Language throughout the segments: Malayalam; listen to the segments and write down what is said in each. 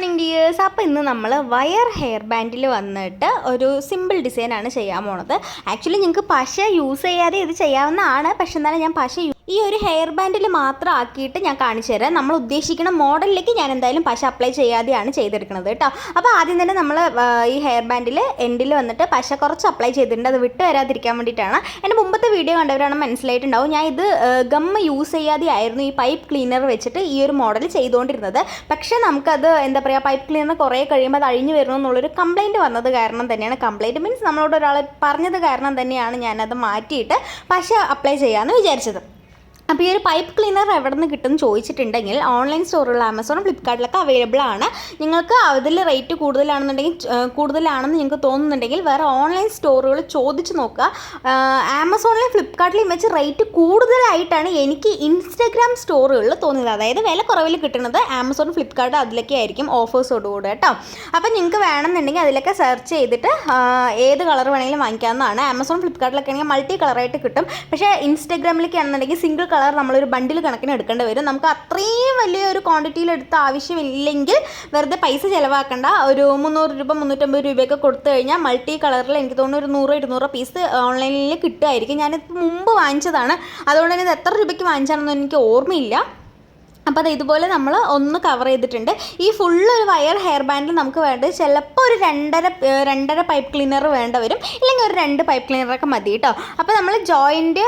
മോർണിംഗ് ഡിയേഴ്സ് അപ്പോൾ ഇന്ന് നമ്മൾ വയർ ഹെയർ ബാൻഡിൽ വന്നിട്ട് ഒരു സിമ്പിൾ ഡിസൈനാണ് ചെയ്യാൻ പോണത്. ആക്ച്വലി നിങ്ങൾക്ക് പശ യൂസ് ചെയ്യാതെ ഇത് ചെയ്യാവുന്നതാണ്. പക്ഷെ എന്നാലും ഞാൻ പശ ഈ ഒരു ഹെയർ ബാൻഡിൽ മാത്രം ആക്കിയിട്ട് ഞാൻ കാണിച്ചു തരാം. നമ്മൾ ഉദ്ദേശിക്കുന്ന മോഡലിലേക്ക് ഞാൻ എന്തായാലും പശ അപ്ലൈ ചെയ്യാതെയാണ് ചെയ്തെടുക്കുന്നത് കേട്ടോ. അപ്പോൾ ആദ്യം തന്നെ നമ്മൾ ഈ ഹെയർ ബാൻഡിൽ എൻഡിൽ വന്നിട്ട് പശ കുറച്ച് അപ്ലൈ ചെയ്തിട്ടുണ്ട്. അത് വിട്ട് വരാതിരിക്കാൻ വേണ്ടിയിട്ടാണ്. എന്റെ മുമ്പത്തെ വീഡിയോ കണ്ടവരാണ് മനസ്സിലായിട്ടുണ്ടാവും. ഞാൻ ഇത് ഗമ്മ യൂസ് ചെയ്യാതെ ആയിരുന്നു ഈ പൈപ്പ് ക്ലീനർ വെച്ചിട്ട് ഈ ഒരു മോഡൽ ചെയ്തുകൊണ്ടിരുന്നത് പക്ഷേ നമുക്കത് എന്താ പറയുക പൈപ്പ് ക്ലീനർ കുറേ കഴിയുമ്പോൾ അത് അഴിഞ്ഞു വരുന്നു എന്നുള്ളൊരു കംപ്ലയിന്റ് വന്നത് കാരണം തന്നെയാണ്. കംപ്ലയിന്റ് മീൻസ് നമ്മളോട് ഒരാൾ പറഞ്ഞത് കാരണം തന്നെയാണ് ഞാനത് മാറ്റിയിട്ട് പശ അപ്ലൈ ചെയ്യാമെന്ന് വിചാരിച്ചത്. അപ്പോൾ ഈ ഒരു പൈപ്പ് ക്ലീനർ എവിടെ നിന്ന് കിട്ടുമെന്ന് ചോദിച്ചിട്ടുണ്ടെങ്കിൽ ഓൺലൈൻ സ്റ്റോറുകൾ ആമസോണും ഫ്ലിപ്കാർട്ടിലൊക്കെ അവൈലബിൾ ആണ്. നിങ്ങൾക്ക് അതിൽ റേറ്റ് കൂടുതലാണെന്നുണ്ടെങ്കിൽ കൂടുതലാണെന്ന് നിങ്ങൾക്ക് തോന്നുന്നുണ്ടെങ്കിൽ വേറെ ഓൺലൈൻ സ്റ്റോറുകൾ ചോദിച്ച് നോക്കുക. ആമസോണിലെയും ആമസോണിലും ഫ്ലിപ്കാർട്ടിലും വെച്ച് റേറ്റ് കൂടുതലായിട്ടാണ് എനിക്ക് ഇൻസ്റ്റഗ്രാം സ്റ്റോറുകളിൽ തോന്നിയത്. അതായത് വില കുറവിൽ കിട്ടുന്നത് ആമസോൺ ഫ്ലിപ്കാർട്ട് അതിലൊക്കെ ആയിരിക്കും ഓഫേഴ്സോടുകൂടെ കേട്ടോ. അപ്പോൾ നിങ്ങൾക്ക് വേണമെന്നുണ്ടെങ്കിൽ അതിലൊക്കെ സെർച്ച് ചെയ്തിട്ട് ഏത് കളർ വേണമെങ്കിലും വാങ്ങിക്കാവുന്നതാണ്. ആമസോൺ ഫ്ലിപ്കാർട്ടിലൊക്കെ ആണെങ്കിൽ മൾട്ടി കളറായിട്ട് കിട്ടും. പക്ഷേ ഇൻസ്റ്റഗ്രാമിലൊക്കെ ആണെന്നുണ്ടെങ്കിൽ സിംഗിൾ കളർ നമ്മളൊരു ബണ്ടിൽ കണക്കിന് എടുക്കേണ്ടി വരും. നമുക്ക് അത്രയും വലിയൊരു ക്വാണ്ടിറ്റിയിൽ എടുത്ത ആവശ്യമില്ലെങ്കിൽ വെറുതെ പൈസ ചിലവാക്കേണ്ട. ഒരു മുന്നൂറ് രൂപ മുന്നൂറ്റമ്പത് രൂപയൊക്കെ കൊടുത്തു കഴിഞ്ഞാൽ മൾട്ടി കളറിൽ എനിക്ക് തോന്നുന്നു ഒരു നൂറ് ഇരുന്നൂറ് പീസ് ഓൺലൈനിൽ കിട്ടുമായിരിക്കും. ഞാനിത് മുമ്പ് വാങ്ങിച്ചതാണ്. അതുകൊണ്ട് തന്നെ ഇത് എത്ര രൂപയ്ക്ക് വാങ്ങിച്ചാണെന്ന് എനിക്ക് ഓർമ്മയില്ല. അപ്പോൾ അത് ഇതുപോലെ നമ്മൾ ഒന്ന് കവർ ചെയ്തിട്ടുണ്ട്. ഈ ഫുള്ള് ഒരു വയർ ഹെയർ ബാൻഡിൽ നമുക്ക് വേണ്ടത് ചിലപ്പോൾ ഒരു രണ്ടര രണ്ടര പൈപ്പ് ക്ലീനർ വേണ്ട വരും. ഇല്ലെങ്കിൽ ഒരു രണ്ട് പൈപ്പ് ക്ലീനറൊക്കെ മതി കേട്ടോ അപ്പോൾ നമ്മൾ ജോയിന്റ്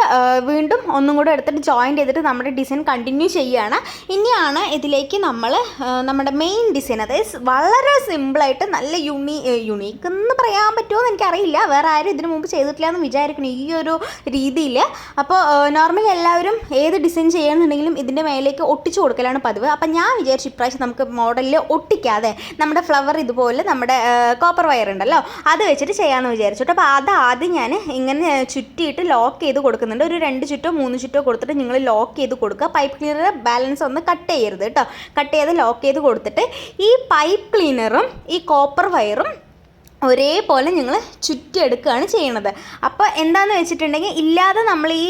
വീണ്ടും ഒന്നും കൂടെ എടുത്തിട്ട് ജോയിന്റ് ചെയ്തിട്ട് നമ്മുടെ ഡിസൈൻ കണ്ടിന്യൂ ചെയ്യുകയാണ് ഇനിയാണ് ഇതിലേക്ക് നമ്മൾ നമ്മുടെ മെയിൻ ഡിസൈൻ അതായത് വളരെ സിമ്പിളായിട്ട് നല്ല യുണീ യുണീക്ക് എന്ന് പറയാൻ പറ്റുമോ എന്ന് എനിക്കറിയില്ല. വേറെ ആരും ഇതിനു മുമ്പ് ചെയ്തിട്ടില്ല എന്ന് വിചാരിക്കണം ഈ ഒരു രീതിയിൽ അപ്പോൾ നോർമലി എല്ലാവരും ഏത് ഡിസൈൻ ചെയ്യണമെന്നുണ്ടെങ്കിലും ഇതിന്റെ മേലേക്ക് ഒട്ടിച്ചു കൊടുക്കലാണ് പതിവ്. അപ്പം ഞാൻ വിചാരിച്ചു ഇപ്രാവശ്യം നമുക്ക് മോഡലിൽ ഒട്ടിക്കാതെ നമ്മുടെ ഫ്ലവർ ഇതുപോലെ നമ്മുടെ കോപ്പർ വയർ ഉണ്ടല്ലോ അത് വെച്ചിട്ട് ചെയ്യാമെന്ന് വിചാരിച്ചു അപ്പോൾ അത് ആദ്യം ഞാൻ ഇങ്ങനെ ചുറ്റിയിട്ട് ലോക്ക് ചെയ്ത് കൊടുക്കുന്നുണ്ട്. ഒരു രണ്ട് ചുറ്റോ മൂന്ന് ചുറ്റോ കൊടുത്തിട്ട് നിങ്ങൾ ലോക്ക് ചെയ്ത് കൊടുക്കുക. പൈപ്പ് ക്ലീനർ ബാലൻസ് ഒന്ന് കട്ട് ചെയ്യരുത് കേട്ടോ. കട്ട് ചെയ്ത് ലോക്ക് ചെയ്ത് കൊടുത്തിട്ട് ഈ പൈപ്പ് ക്ലീനറും ഈ കോപ്പർ വയറും ഒരേപോലെ നിങ്ങൾ ചുറ്റിയെടുക്കുകയാണ് ചെയ്യണത് അപ്പോൾ എന്താണെന്ന് വെച്ചിട്ടുണ്ടെങ്കിൽ ഇല്ലാതെ നമ്മൾ ഈ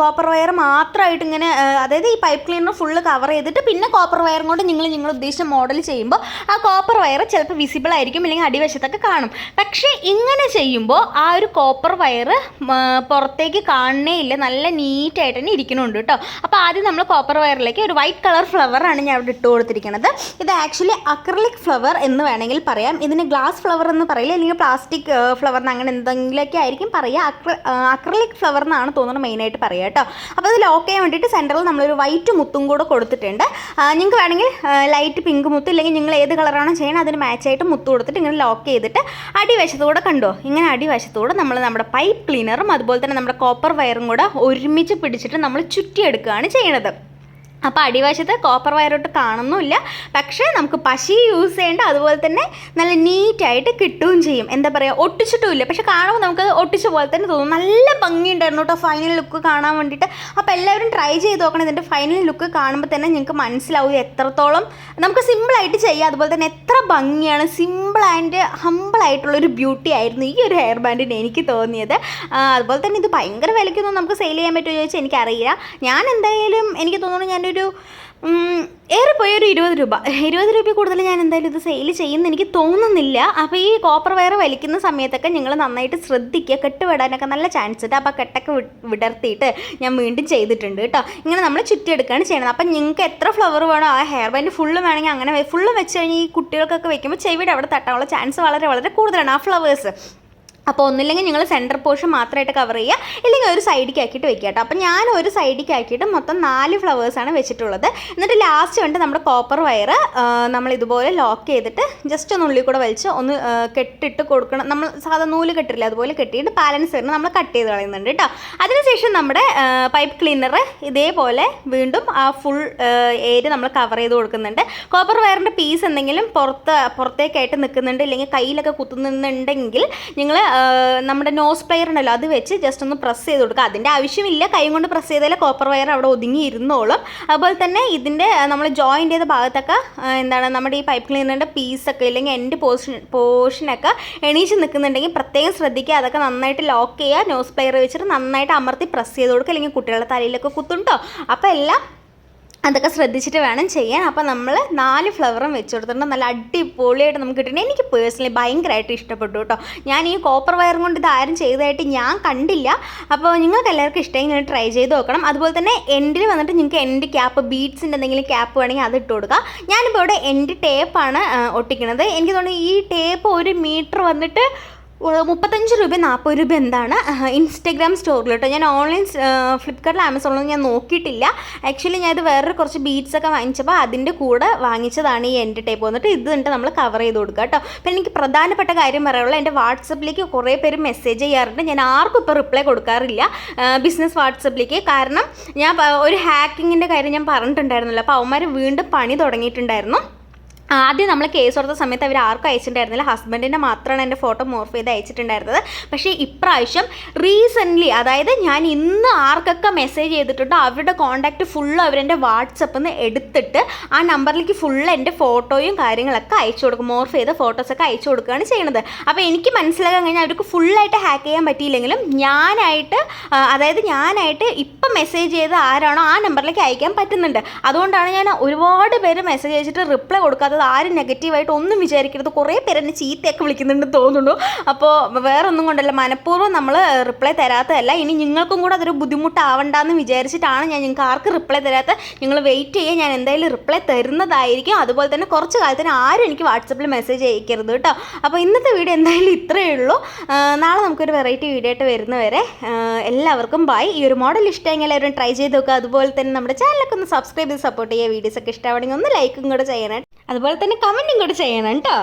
കോപ്പർ വയർ മാത്രമായിട്ട് ഇങ്ങനെ അതായത് ഈ പൈപ്പ് ക്ലീനർ ഫുള്ള് കവർ ചെയ്തിട്ട് പിന്നെ കോപ്പർ വയറും കൊണ്ട് നിങ്ങൾ നിങ്ങൾ ഉദ്ദേശിച്ച മോഡൽ ചെയ്യുമ്പോൾ ആ കോപ്പർ വയർ ചിലപ്പോൾ വിസിബിൾ ആയിരിക്കും അല്ലെങ്കിൽ അടിവശത്തൊക്കെ കാണും. പക്ഷേ ഇങ്ങനെ ചെയ്യുമ്പോൾ ആ ഒരു കോപ്പർ വയർ പുറത്തേക്ക് കാണണേ ഇല്ല. നല്ല നീറ്റായിട്ട് തന്നെ ഇരിക്കണുണ്ട് കേട്ടോ. അപ്പോൾ ആദ്യം നമ്മൾ കോപ്പർ വയറിലേക്ക് ഒരു വൈറ്റ് കളർ ഫ്ലവറാണ് ഞാൻ അവിടെ ഇട്ട് കൊടുത്തിരിക്കുന്നത്. ഇത് ആക്ച്വലി അക്രലിക് ഫ്ലവർ എന്ന് വേണമെങ്കിൽ പറയാം. ഇതിന് ഗ്ലാസ് ഫ്ലവർ എന്ന് പറയില്ല. അല്ലെങ്കിൽ പ്ലാസ്റ്റിക് ഫ്ലവർ എന്ന് അങ്ങനെ എന്തെങ്കിലുമൊക്കെ ആയിരിക്കും പറയുക. അക്ര അക്രലിക് ഫ്ലവർ എന്നാണ് തോന്നുന്നത് മെയിനായിട്ട് പറയുക കേട്ടോ. അപ്പോൾ അത് ലോക്ക് ചെയ്യാൻ വേണ്ടിയിട്ട് സെന്ററിൽ നമ്മളൊരു വൈറ്റ് മുത്തും കൂടെ കൊടുത്തിട്ടുണ്ട്. നിങ്ങൾക്ക് വേണമെങ്കിൽ ലൈറ്റ് പിങ്ക് മുത്ത് ഇല്ലെങ്കിൽ നിങ്ങൾ ഏത് കളറാണോ ചെയ്യണം അതിന് മാച്ചായിട്ട് മുത്ത് കൊടുത്തിട്ട് ഇങ്ങനെ ലോക്ക് ചെയ്തിട്ട് അടിവശത്തൂടെ കണ്ടോ? ഇങ്ങനെ അടിവശത്തൂടെ നമ്മൾ നമ്മുടെ പൈപ്പ് ക്ലീനറും അതുപോലെ തന്നെ നമ്മുടെ കോപ്പർ വയറും കൂടെ ഒരുമിച്ച് പിടിച്ചിട്ട് നമ്മൾ ചുറ്റിയെടുക്കുകയാണ് ചെയ്യണത്. അപ്പോൾ അടിവശത്ത് കോപ്പർ വയറോട്ട് കാണുന്നുമില്ല. പക്ഷേ നമുക്ക് പശി യൂസ് ചെയ്യേണ്ട അതുപോലെ തന്നെ നല്ല നീറ്റായിട്ട് കിട്ടുകയും ചെയ്യും. എന്താ പറയുക ഒട്ടിച്ചിട്ടുമില്ല. പക്ഷേ കാണുമ്പോൾ നമുക്ക് ഒട്ടിച്ച പോലെ തന്നെ തോന്നും. നല്ല ഭംഗിയുണ്ടായിരുന്നു കേട്ടോ ഫൈനൽ ലുക്ക് കാണാൻ വേണ്ടിയിട്ട്. അപ്പോൾ എല്ലാവരും ട്രൈ ചെയ്ത് നോക്കണം. ഇതിന്റെ ഫൈനൽ ലുക്ക് കാണുമ്പോൾ തന്നെ നിങ്ങൾക്ക് മനസ്സിലാവും എത്രത്തോളം നമുക്ക് സിമ്പിളായിട്ട് ചെയ്യാം. അതുപോലെ തന്നെ എത്ര ഭംഗിയാണ്. സിമ്പിൾ ആൻഡ് ഹമ്പിളായിട്ടുള്ളൊരു ബ്യൂട്ടി ആയിരുന്നു ഈ ഒരു ഹെയർ ബാൻഡിന് എനിക്ക് തോന്നിയത്. അതുപോലെ തന്നെ ഇത് ഭയങ്കര വിലയ്ക്കൊന്നും നമുക്ക് സെയിൽ ചെയ്യാൻ പറ്റുമോ ചോദിച്ചാൽ എനിക്കറിയില്ല. ഞാൻ എന്തായാലും എനിക്ക് തോന്നുന്നു ഞാനൊരു ഉം, ഏറെ പോയൊരു ഇരുപത് രൂപ. ഇരുപത് രൂപ കൂടുതൽ ഞാൻ എന്തായാലും ഇത് സെയിൽ ചെയ്യുമെന്ന് എനിക്ക് തോന്നുന്നില്ല. അപ്പോൾ ഈ കോപ്പർ വയർ വലിക്കുന്ന സമയത്തൊക്കെ നിങ്ങൾ നന്നായിട്ട് ശ്രദ്ധിക്കുക. കെട്ടുവിടാനൊക്കെ നല്ല ചാൻസ് ഉണ്ട്. അപ്പോൾ കെട്ടൊക്കെ വിടർത്തിയിട്ട് ഞാൻ വീണ്ടും ചെയ്തിട്ടുണ്ട് കേട്ടോ. ഇങ്ങനെ നമ്മൾ ചുറ്റിയെടുക്കുകയാണ് ചെയ്യണത് അപ്പം നിങ്ങൾക്ക് എത്ര ഫ്ലവർ വേണോ ആ ഹെയർ ബാൻഡ് ഫുള്ള് വേണമെങ്കിൽ അങ്ങനെ ഫുള്ള് വെച്ച് കഴിഞ്ഞാൽ ഈ കുട്ടികൾക്കൊക്കെ വെക്കുമ്പോൾ ചെവിയുടെ അവിടെ തട്ടാനുള്ള ചാൻസ് വളരെ വളരെ കൂടുതലാണ് ആ ഫ്ലവേഴ്സ് അപ്പോൾ ഒന്നില്ലെങ്കിൽ നിങ്ങൾ സെന്റർ പോർഷൻ മാത്രമായിട്ട് കവർ ചെയ്യുക. ഇല്ലെങ്കിൽ ഒരു സൈഡിലേക്ക് ആക്കിയിട്ട് വെക്കുക കേട്ടോ. അപ്പോൾ ഞാൻ ഒരു സൈഡിലേക്ക് ആക്കിയിട്ട് മൊത്തം നാല് ഫ്ലവേഴ്സാണ് വെച്ചിട്ടുള്ളത്. എന്നിട്ട് ലാസ്റ്റ് വേണ്ട നമ്മുടെ കോപ്പർ വയർ നമ്മൾ ഇതുപോലെ ലോക്ക് ചെയ്തിട്ട് ജസ്റ്റ് ഒന്ന് ഉള്ളിൽ കൂടെ വലിച്ച് ഒന്ന് കെട്ടിട്ട് കൊടുക്കണം. നമ്മൾ സാധാ നൂൽ കെട്ടില്ല അതുപോലെ കെട്ടിയിട്ട് ബാലൻസ് വരുന്ന നമ്മൾ കട്ട് ചെയ്ത് കളയുന്നുണ്ട് കേട്ടോ. അതിനുശേഷം നമ്മുടെ പൈപ്പ് ക്ലീനർ ഇതേപോലെ വീണ്ടും ആ ഫുൾ ഏരിയ നമ്മൾ കവർ ചെയ്ത് കൊടുക്കുന്നുണ്ട്. കോപ്പർ വയറിന്റെ പീസ് എന്തെങ്കിലും പുറത്ത് പുറത്തേക്കായിട്ട് നിൽക്കുന്നുണ്ട് ഇല്ലെങ്കിൽ കയ്യിലൊക്കെ കുത്തുന്നുണ്ടെങ്കിൽ നിങ്ങൾ നമ്മുടെ നോസ് പ്ലെയർ ഉണ്ടല്ലോ അത് വെച്ച് ജസ്റ്റ് ഒന്ന് പ്രസ് ചെയ്ത് കൊടുക്കുക അതിന്റെ ആവശ്യമില്ല കൈ കൊണ്ട് പ്രസ് ചെയ്താലേ കോപ്പർ വയർ അവിടെ ഒതുങ്ങി ഇരുന്നോളും. അതുപോലെ തന്നെ ഇതിന്റെ നമ്മൾ ജോയിന്റ് ചെയ്ത ഭാഗത്തൊക്കെ എന്താണ് നമ്മുടെ ഈ പൈപ്പ് ക്ലീനറിന്റെ പീസൊക്കെ ഇല്ലെങ്കിൽ എന്റെ പോർഷൻ പോർഷനൊക്കെ എണീച്ച് നിൽക്കുന്നുണ്ടെങ്കിൽ പ്രത്യേകം ശ്രദ്ധിക്കുക. അതൊക്കെ നന്നായിട്ട് ലോക്ക് ചെയ്യുക. നോസ് പ്ലെയർ വെച്ചിട്ട് നന്നായിട്ട് അമർത്തി പ്രസ് ചെയ്ത് കൊടുക്കുക. അല്ലെങ്കിൽ കുട്ടികളുടെ തലയിലൊക്കെ കുത്തുണ്ടോ അപ്പോൾ എല്ലാം അതൊക്കെ ശ്രദ്ധിച്ചിട്ട് വേണം ചെയ്യാൻ. അപ്പോൾ നമ്മൾ നാല് ഫ്ലവറും വെച്ച് കൊടുത്തിട്ടുണ്ട്. നല്ല അടിപൊളിയായിട്ട് നമുക്ക് കിട്ടുന്നത് എനിക്ക് പേഴ്സണലി ഭയങ്കരമായിട്ട് ഇഷ്ടപ്പെട്ടു കേട്ടോ. ഞാൻ ഈ കോപ്പർ വയറും കൊണ്ട് ഇത് ആരും ചെയ്തതായിട്ട് ഞാൻ കണ്ടില്ല. അപ്പോൾ നിങ്ങൾക്ക് എല്ലാവർക്കും ഇഷ്ടമെങ്കിൽ ട്രൈ ചെയ്ത് നോക്കണം. അതുപോലെ തന്നെ എൻഡിൽ വന്നിട്ട് നിങ്ങൾക്ക് എൻഡ് ക്യാപ്പ് ബീഡ്സിന്റെ എന്തെങ്കിലും ക്യാപ്പ് വേണമെങ്കിൽ അത് ഇട്ട് കൊടുക്കുക ഞാനിപ്പോൾ ഇവിടെ എൻഡ് ടേപ്പാണ് ഒട്ടിക്കുന്നത്. എനിക്ക് തോന്നുന്നു ഈ ടേപ്പ് ഒരു മീറ്റർ വന്നിട്ട് മുപ്പത്തഞ്ച് രൂപ നാൽപ്പത് രൂപ എന്താണ് ഇൻസ്റ്റഗ്രാം സ്റ്റോറിൽ കേട്ടോ. ഞാൻ ഓൺലൈൻ ഫ്ലിപ്കാർട്ടിൽ ആമസോണിൽ ഞാൻ നോക്കിയിട്ടില്ല. ആക്ച്വലി ഞാൻ ഇത് വേറൊരു കുറച്ച് ബീറ്റ്സ് ഒക്കെ വാങ്ങിച്ചപ്പോൾ അതിന്റെ കൂടെ വാങ്ങിച്ചതാണ് ഈ എന്റെ ടൈപ്പ് വന്നിട്ട് ഇത് കണ്ടിട്ട് നമ്മൾ കവർ ചെയ്ത് കൊടുക്കുക കേട്ടോ. പിന്നെ എനിക്ക് പ്രധാനപ്പെട്ട കാര്യം പറയാനുള്ളത് എന്റെ വാട്സപ്പിലേക്ക് കുറേ പേര് മെസ്സേജ് ചെയ്യാറുണ്ട്. ഞാൻ ആർക്കും ഇപ്പോൾ റിപ്ലൈ കൊടുക്കാറില്ല ബിസിനസ് വാട്സപ്പിലേക്ക്. കാരണം ഞാൻ ഒരു ഹാക്കിങ്ങിന്റെ കാര്യം ഞാൻ പറഞ്ഞിട്ടുണ്ടായിരുന്നല്ലോ. അപ്പോൾ അവന്മാർ വീണ്ടും പണി തുടങ്ങിയിട്ടുണ്ടായിരുന്നു. ആദ്യം നമ്മൾ കേസ് കൊടുത്ത സമയത്ത് അവർ ആർക്കും അയച്ചിട്ടുണ്ടായിരുന്നില്ല. ഹസ്ബൻഡിന്റെ മാത്രമാണ് എന്റെ ഫോട്ടോ മോർഫ് ചെയ്ത് അയച്ചിട്ടുണ്ടായിരുന്നത്. പക്ഷേ ഇപ്രാവശ്യം റീസെന്റ്ലി അതായത് ഞാൻ ഇന്ന് ആർക്കൊക്കെ മെസ്സേജ് ചെയ്തിട്ടുണ്ടോ അവരുടെ കോൺടാക്റ്റ് ഫുള്ള് അവരെന്റെ വാട്സപ്പിൽ നിന്ന് എടുത്തിട്ട് ആ നമ്പറിലേക്ക് ഫുള്ള് എന്റെ ഫോട്ടോയും കാര്യങ്ങളൊക്കെ അയച്ചു കൊടുക്കും. മോർഫ് ചെയ്ത ഫോട്ടോസൊക്കെ അയച്ചു കൊടുക്കുകയാണ് ചെയ്യുന്നത് അപ്പോൾ എനിക്ക് മനസ്സിലാക്കാൻ കഴിഞ്ഞാൽ അവർക്ക് ഫുള്ളായിട്ട് ഹാക്ക് ചെയ്യാൻ പറ്റിയില്ലെങ്കിലും ഞാനായിട്ട് അതായത് ഞാനായിട്ട് ഇപ്പം മെസ്സേജ് ചെയ്ത് ആരാണോ ആ നമ്പറിലേക്ക് അയക്കാൻ പറ്റുന്നുണ്ട്. അതുകൊണ്ടാണ് ഞാൻ ഒരുപാട് പേര് മെസ്സേജ് അയച്ചിട്ട് റിപ്ലൈ കൊടുക്കാത്തത് ആരും നെഗറ്റീവായിട്ട് ഒന്നും വിചാരിക്കരുത്. കുറേ പേര് എന്നെ ചീത്തയൊക്കെ വിളിക്കുന്നുണ്ട് തോന്നുന്നു. അപ്പോൾ വേറെ ഒന്നും കൊണ്ടല്ല. മനഃപൂർവം നമ്മൾ റിപ്ലൈ തരാത്തതല്ല. ഇനി നിങ്ങൾക്കും കൂടെ അതൊരു ബുദ്ധിമുട്ടാവണ്ടെന്ന് വിചാരിച്ചിട്ടാണ് ഞാൻ നിങ്ങൾക്ക് ആർക്ക് റിപ്ലൈ തരാത്ത. നിങ്ങൾ വെയിറ്റ് ചെയ്യുക ഞാൻ എന്തായാലും റിപ്ലൈ തരുന്നതായിരിക്കും. അതുപോലെ തന്നെ കുറച്ച് കാലത്തിന് ആരും എനിക്ക് വാട്സപ്പിൽ മെസ്സേജ് അയക്കരുത് കേട്ടോ. അപ്പോൾ ഇന്നത്തെ വീഡിയോ എന്തായാലും ഇത്രയേ ഉള്ളൂ. നാളെ നമുക്കൊരു വെറൈറ്റി വീഡിയോ ആയിട്ട് വരുന്നവരെ എല്ലാവർക്കും ബൈ ഈ ഒരു മോഡൽ ഇഷ്ടമെങ്കിൽ എല്ലാവരും ട്രൈ ചെയ്ത് നോക്കുക. അതുപോലെ തന്നെ നമ്മുടെ ചാനലൊക്കെ ഒന്ന് സബ്സ്ക്രൈബ് ചെയ്ത് സപ്പോർട്ട് ചെയ്യുക. വീഡിയോസൊക്കെ ഇഷ്ടമാണെങ്കിൽ ഒന്ന് ലൈക്കും കൂടെ ചെയ്യണം അതുപോലെ തന്നെ കമന്റും കൂടി ചെയ്യണം കേട്ടോ